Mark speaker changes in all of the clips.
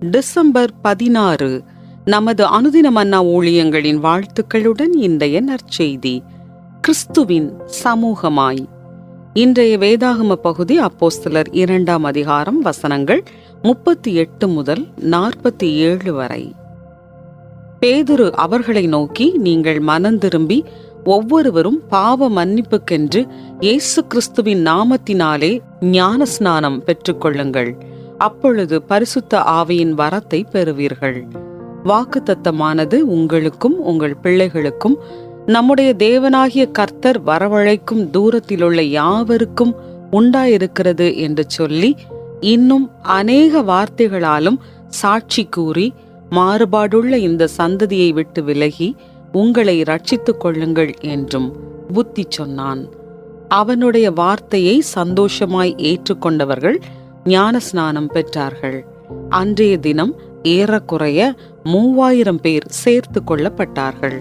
Speaker 1: December பதினாறு நமது அனுதின மன்னா ஊழியங்களின் வாழ்த்துக்களுடன் இன்றைய நற்செய்தி கிறிஸ்துவின் சமூகமாய். இன்றைய வேதாகம பகுதி அப்போஸ்தலர் இரண்டாம் அதிகாரம் வசனங்கள் முப்பத்தி எட்டு முதல் நாற்பத்தி ஏழு வரை. பேதுரு அவர்களை நோக்கி நீங்கள் மனந்திரும்பி ஒவ்வொருவரும் பாவ மன்னிப்புக்கென்று இயேசு கிறிஸ்துவின் நாமத்தினாலே ஞானஸ்நானம் பெற்றுக்கொள்ளுங்கள். அப்பொழுது பரிசுத்த ஆவியின் வரத்தை பெறுவீர்கள். வாக்குத்தத்தமானது உங்களுக்கும் உங்கள் பிள்ளைகளுக்கும் நம்முடைய தேவனாகிய கர்த்தர் வரவழைக்கும் தூரத்திலுள்ள யாவருக்கும் உண்டாயிருக்கிறது என்று சொல்லி இன்னும் அநேக வார்த்தைகளாலும் சாட்சி கூறி மாறுபாடுள்ள இந்த சந்ததியை விட்டு விலகி உங்களை ரட்சித்துக் கொள்ளுங்கள் என்றும் புத்தி சொன்னான். அவனுடைய வார்த்தையை சந்தோஷமாய் ஏற்றுக்கொண்டவர்கள் ஞானஸ்நானம் பெற்றார்கள். அன்றைய தினம் ஏறக்குறைய மூவாயிரம் பேர் சேர்த்து கொள்ளப்பட்டார்கள்.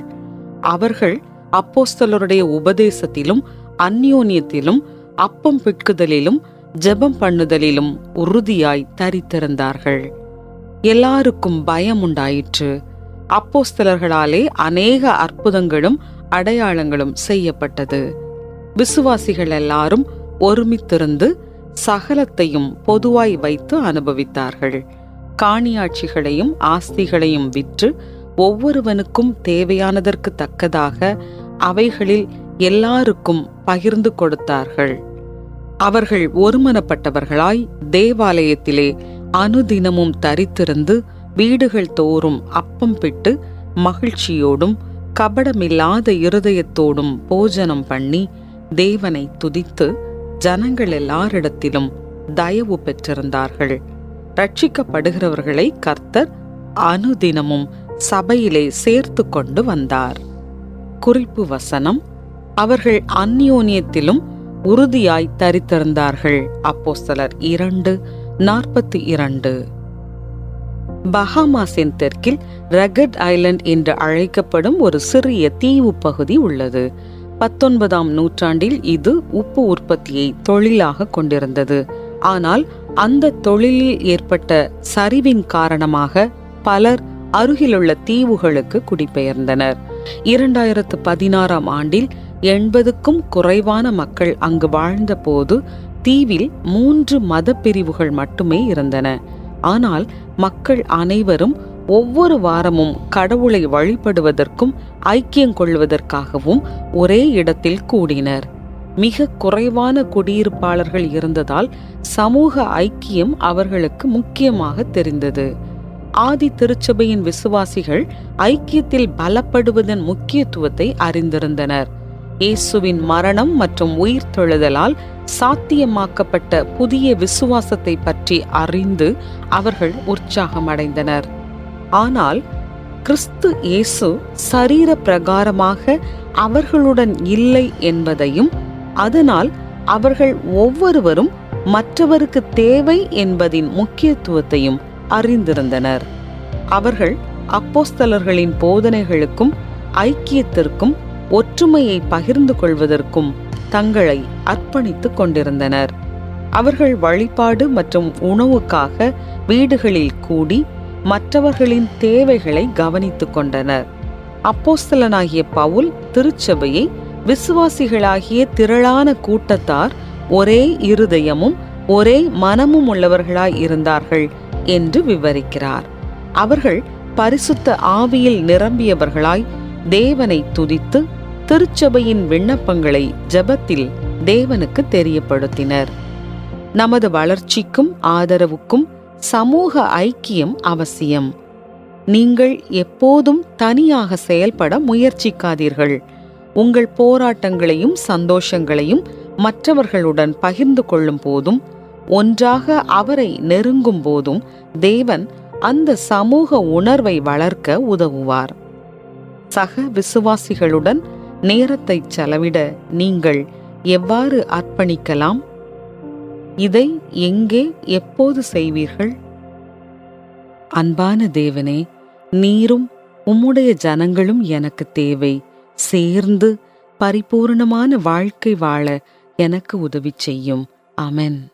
Speaker 1: அவர்கள் அப்போஸ்தலருடைய உபதேசத்திலும் அந்யோன்யத்திலும் அப்பம் பிட்குதலிலும் ஜெபம் பண்ணுதலிலும் உறுதியாய் தரித்திருந்தார்கள். எல்லாருக்கும் பயம் உண்டாயிற்று அப்போஸ்தலர்களாலே அநேக அற்புதங்களும் அடையாளங்களும் செய்யப்பட்டது. விசுவாசிகள் எல்லாரும் ஒருமித்திருந்து சகலத்தையும் பொதுவாய் வைத்து அனுபவித்தார்கள். காணியாட்சிகளையும் ஆஸ்திகளையும் விற்று ஒவ்வொருவனுக்கும் தேவையானதற்கு தக்கதாக அவைகளில் எல்லாருக்கும் பகிர்ந்து கொடுத்தார்கள். அவர்கள் ஒருமனப்பட்டவர்களாய் தேவாலயத்திலே அனுதினமும் தரித்திருந்து வீடுகள் தோறும் அப்பம் பிட்டு மகிழ்ச்சியோடும் கபடமில்லாத இருதயத்தோடும் போஜனம் பண்ணி தேவனை துதித்து ஜனங்கள் எல்லாரிடத்திலும் தயவு பெற்றிருந்தார்கள். ரட்சிக்கப்படுகிறவர்களை கர்த்தர் அனுதினமும் சபையிலே சேர்த்து கொண்டு வந்தார். குறிப்பு வசனம் அவர்கள் அந்யோன்யத்திலும் உறுதியாய் தரித்திருந்தார்கள். அப்போ சிலர் இரண்டு நாற்பத்தி இரண்டு. பஹாமாஸின் தெற்கில் ரகட் ஐலண்ட் என்று அழைக்கப்படும் ஒரு சிறிய தீவு பகுதி உள்ளது. பத்தொன்பதாம் நூற்றாண்டில் இது உப்பு உற்பத்தியை தொழிலாக கொண்டிருந்தது. ஆனால் அந்த தொழிலில் ஏற்பட்ட சரிவின் காரணமாக பலர் அருகிலுள்ள தீவுகளுக்கு குடிபெயர்ந்தனர். இரண்டாயிரத்து பதினாறாம் ஆண்டில் எண்பதுக்கும் குறைவான மக்கள் அங்கு வாழ்ந்தபோது தீவில் மூன்று மத பிரிவுகள் மட்டுமே இருந்தன. ஆனால் மக்கள் அனைவரும் ஒவ்வொரு வாரமும் கடவுளை வழிபடுவதற்கும் ஐக்கியம் கொள்வதற்காகவும் ஒரே இடத்தில் கூடினர். மிக குறைவான குடியிருப்பாளர்கள் இருந்ததால் சமூக ஐக்கியம் அவர்களுக்கு முக்கியமாக தெரிந்தது. ஆதி திருச்சபையின் விசுவாசிகள் ஐக்கியத்தில் பலப்படுவதன் முக்கியத்துவத்தை அறிந்திருந்தனர். இயேசுவின் மரணம் மற்றும் உயிர் தொழுதலால் சாத்தியமாக்கப்பட்ட புதிய விசுவாசத்தை பற்றி அறிந்து அவர்கள் உற்சாகமடைந்தனர். ஆனால் கிறிஸ்து இயேசு சரீர பிரகாரமாக அவர்களுடன் இல்லை என்பதையும் அதனால் அவர்கள் ஒவ்வொருவரும் மற்றவருக்கு தேவை என்பதின் முக்கியத்துவத்தையும் அறிந்திருந்தனர். அவர்கள் அப்போஸ்தலர்களின் போதனைகளுக்கும் ஐக்கியத்திற்கும் ஒற்றுமையை பகிர்ந்து கொள்வதற்கும் தங்களை அர்ப்பணித்துக் கொண்டிருந்தனர். அவர்கள் வழிபாடு மற்றும் உணவுக்காக வீடுகளில் கூடி மற்றவர்களின் தேவைகளை கவனித்து கொண்டனர். அப்போஸ்தலனாகிய பவுல் திருச்சபையை விசுவாசிகளாகிய திரளான கூட்டத்தார் ஒரே இருதயமும் ஒரே மனமும் உள்ளவர்களாய் இருந்தார்கள் என்று விவரிக்கிறார். அவர்கள் பரிசுத்த ஆவியில் நிரம்பியவர்களாய் தேவனை துதித்து திருச்சபையின் விண்ணப்பங்களை ஜெபத்தில் தேவனுக்கு தெரியப்படுத்தினர். நமது வளர்ச்சிக்கும் ஆதரவுக்கும் சமூக ஐக்கியம் அவசியம். நீங்கள் எப்போதும் தனியாக செயல்பட முயற்சிக்காதீர்கள். உங்கள் போராட்டங்களையும் சந்தோஷங்களையும் மற்றவர்களுடன் பகிர்ந்து கொள்ளும் போதும் ஒன்றாக அவரை நெருங்கும் போதும் தேவன் அந்த சமூக உணர்வை வளர்க்க உதவுவார். சக விசுவாசிகளுடன் நேரத்தை செலவிட நீங்கள் எவ்வாறு அர்ப்பணிக்கலாம்? இதை எங்கே எப்போது செய்வீர்கள்? அன்பான தேவனே நீரும் உம்முடைய ஜனங்களும் எனக்கு தேவை. சேர்ந்து பரிபூர்ணமான வாழ்க்கை வாழ எனக்கு உதவி செய்யும். அமென்